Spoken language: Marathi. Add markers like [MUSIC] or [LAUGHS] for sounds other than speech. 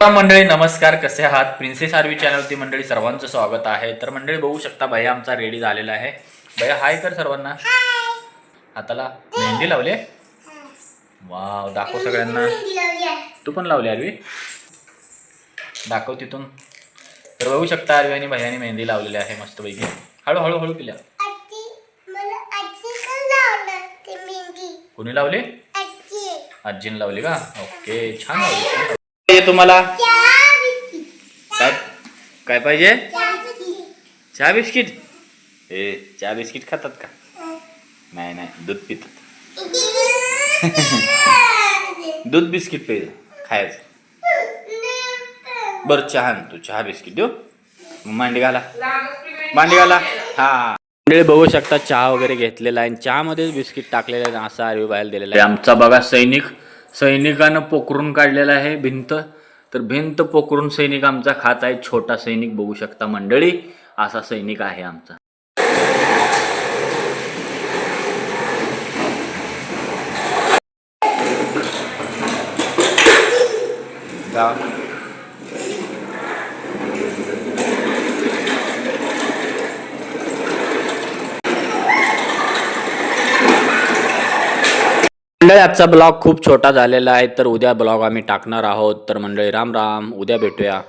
मंडळी नमस्कार. कसे आहात? प्रिन्सेस आरवी चॅनलवरती मंडळी सर्वांचं स्वागत आहे. तर मंडळी बघू शकता भैया आमचा रेडी झालेला आहे. भैया हाय कर सर्वांना. हाताला मेहंदी लावले वाव दाखव सगळ्यांना. तू पण लावली आरवी दाखव तिथून. तर बघू शकता आरवी आणि भैयाने मेहंदी लावलेली आहे मस्तपैकी. हळू हळू मेहंदी कोणी लावली? आजी. आजीने लावली का? ओके छान लावली. हे तुम्हाला? चहा बिस्किट काय? काय पाहिजे? चहा बिस्किट? ए चहा बिस्किट खातात का? नाही नाही दूध पितात. [LAUGHS] दूध बिस्किट पाहिजे खायचं. बरं चहा तू चहा बिस्किट देऊ. मांडी घाला. मांडी घाला. हा. मंडळी बघू शकता चहा वगैरे घेतलेला आहे आणि चहामध्येच बिस्किट टाकलेलं आहे असं आरवी बाहेर दिलेलं आहे. आमचा बघा सैनिक. सैनिकानं पोखरून काढलेला आहे भिंत. तर भिंत पोखरून सैनिक आमचा खात आहे. छोटा सैनिक बघू शकता मंडळी. असा सैनिक आहे आमचा. Yeah. मंडळी आजचा ब्लॉग खूप छोटा झालेला आहे तर उद्या ब्लॉग आम्ही टाकणार आहोत. तर मंडळी राम राम. उद्या भेटूया.